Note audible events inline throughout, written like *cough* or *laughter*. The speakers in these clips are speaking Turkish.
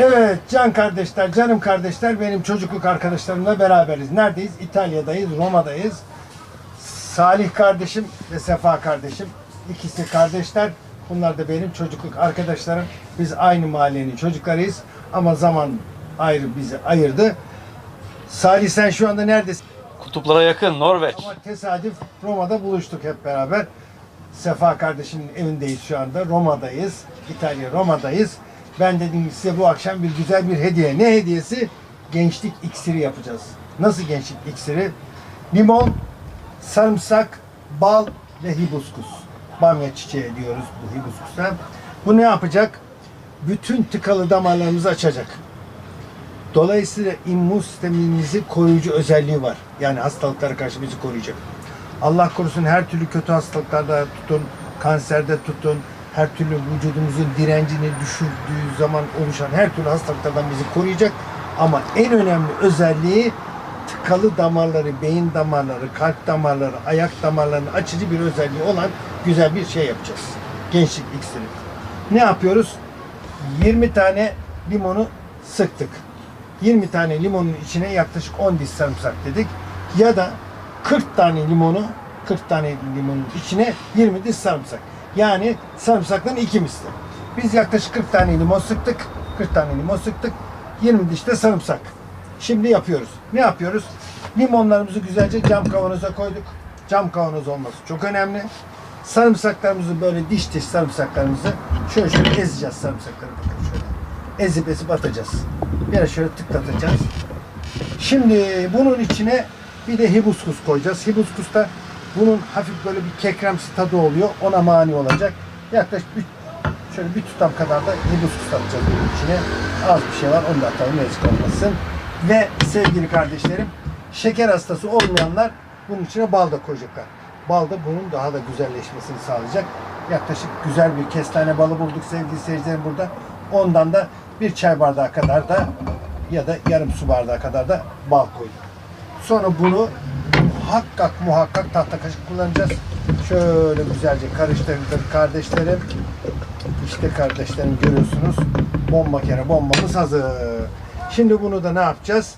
Evet can kardeşler, canım kardeşler benim çocukluk arkadaşlarımla beraberiz. Neredeyiz? İtalya'dayız, Roma'dayız. Salih kardeşim ve Sefa kardeşim. ikisi kardeşler. Bunlar da benim çocukluk arkadaşlarım. Biz aynı mahallenin çocuklarıyız. Ama zaman ayrı bizi ayırdı. Salih sen şu anda neredesin? Kutuplara yakın Norveç. Ama tesadüf Roma'da buluştuk hep beraber. Sefa kardeşimin evindeyiz şu anda. Roma'dayız. İtalya Roma'dayız. Ben dedim size bu akşam bir güzel bir hediye. Ne hediyesi? Gençlik iksiri yapacağız. Nasıl gençlik iksiri? Limon, sarımsak, bal ve hibiskus. Bamya çiçeği diyoruz bu hibiskusa. Bu ne yapacak? Bütün tıkalı damarlarımızı açacak. Dolayısıyla immün sistemimizi koruyucu özelliği var. Yani hastalıklara karşı bizi koruyacak. Allah korusun her türlü kötü hastalıklarda tutun, kanserde tutun, her türlü vücudumuzun direncini düşürdüğü zaman oluşan her türlü hastalıklardan bizi koruyacak. Ama en önemli özelliği tıkalı damarları, beyin damarları, kalp damarları, ayak damarlarının açıcı bir özelliği olan güzel bir şey yapacağız. Gençlik iksiri. Ne yapıyoruz? 20 tane limonu sıktık. 20 tane limonun içine yaklaşık 10 diş sarımsak dedik. Ya da 40 tane limonu 40 tane limonun içine 20 diş sarımsak. Yani sarımsakların iki misli. Biz yaklaşık 40 tane limon sıktık. 40 tane limon sıktık. 20 diş de sarımsak. Şimdi yapıyoruz. Ne yapıyoruz? Limonlarımızı güzelce cam kavanoza koyduk. Cam kavanoz olması çok önemli. Sarımsaklarımızı böyle diş diş sarımsaklarımızı şöyle şöyle ezeceğiz sarımsakları bakın şöyle. Ezip ezip atacağız. Biraz şöyle tıklatacağız. Şimdi bunun içine bir de hibiskus koyacağız. Hibiskus da bunun hafif böyle bir kekremsi tadı oluyor. Ona mani olacak. Yaklaşık bir, şöyle bir tutam kadar da hibiskus atacağız bunun içine. Az bir şey var. Onu da atalım eksik olmasın. Ve sevgili kardeşlerim şeker hastası olmayanlar bunun içine bal da koyacaklar. Bal da bunun daha da güzelleşmesini sağlayacak. Yaklaşık güzel bir kestane balı bulduk sevgili seyircilerim burada. Ondan da bir çay bardağı kadar da ya da yarım su bardağı kadar da bal koyduk. Sonra bunu muhakkak muhakkak tahta kaşık kullanacağız. Şöyle güzelce karıştırdık kardeşlerim. İşte kardeşlerim görüyorsunuz. Bomba kere bombamız hazır. Şimdi bunu da ne yapacağız?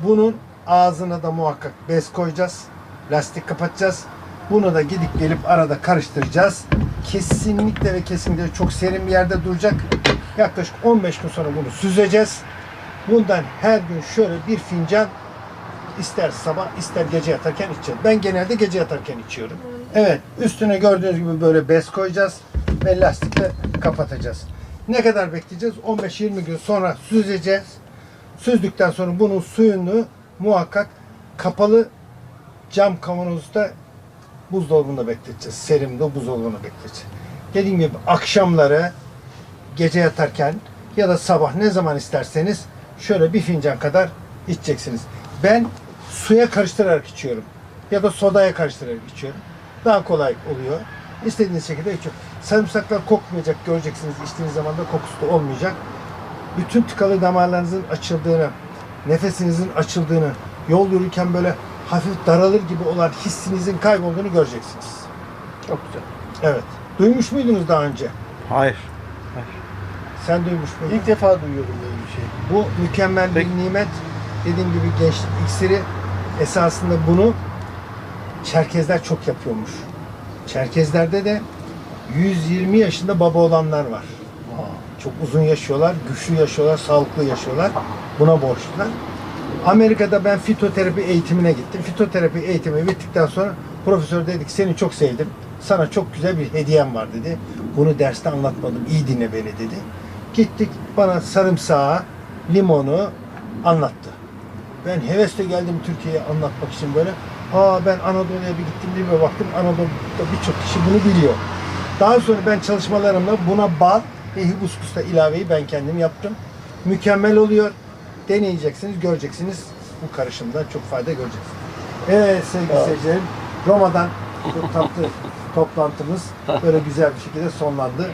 Bunun ağzına da muhakkak bez koyacağız. Lastik kapatacağız. Bunu da gidip gelip arada karıştıracağız. Kesinlikle ve kesinlikle çok serin bir yerde duracak. Yaklaşık 15 gün sonra bunu süzeceğiz. Bundan her gün şöyle bir fincan ister sabah ister gece yatarken içeceğiz. Ben genelde gece yatarken içiyorum. Evet üstüne gördüğünüz gibi böyle bez koyacağız ve lastikle kapatacağız. Ne kadar bekleyeceğiz? 15-20 gün sonra süzeceğiz. Süzdükten sonra bunun suyunu muhakkak kapalı cam kavanozda buzdolabında bekleteceğiz. Serimde buzdolabında bekleteceğiz. Dediğim gibi akşamları gece yatarken ya da sabah ne zaman isterseniz şöyle bir fincan kadar içeceksiniz. Ben suya karıştırarak içiyorum. Ya da sodaya karıştırarak içiyorum. Daha kolay oluyor. İstediğiniz şekilde içiyor. Sarımsaklar kokmayacak göreceksiniz. İçtiğiniz zaman da kokusu da olmayacak. Bütün tıkalı damarlarınızın açıldığını, nefesinizin açıldığını, yol yürürken böyle hafif daralır gibi olan hissinizin kaybolduğunu göreceksiniz. Çok güzel. Evet. Duymuş muydunuz daha önce? Hayır. Sen duymuş muydun? İlk defa duyuyorum böyle bir şey. Bu mükemmel Peki. bir nimet. Dediğim gibi gençlik iksiri esasında bunu Çerkezler çok yapıyormuş. Çerkezlerde de 120 yaşında baba olanlar var. Çok uzun yaşıyorlar, güçlü yaşıyorlar, sağlıklı yaşıyorlar. Buna borçlular. Amerika'da ben fitoterapi eğitimine gittim. Fitoterapi eğitimi bittikten sonra profesör dedi ki seni çok sevdim. Sana çok güzel bir hediyem var dedi. Bunu derste anlatmadım. İyi dinle beni dedi. Gittik bana sarımsağı, limonu anlattı. Ben hevesle geldim Türkiye'ye anlatmak için böyle. Aa ben Anadolu'ya bir gittim diye bir baktım. Anadolu'da birçok kişi bunu biliyor. Daha sonra ben çalışmalarımla buna bal ve hibiskusta ilaveyi ben kendim yaptım. Mükemmel oluyor. Deneyeceksiniz, göreceksiniz. Bu karışımda çok fayda göreceksiniz. Evet sevgili Evet. seyircilerim. Roma'dan bu tatlı *laughs* toplantımız böyle güzel bir şekilde sonlandı.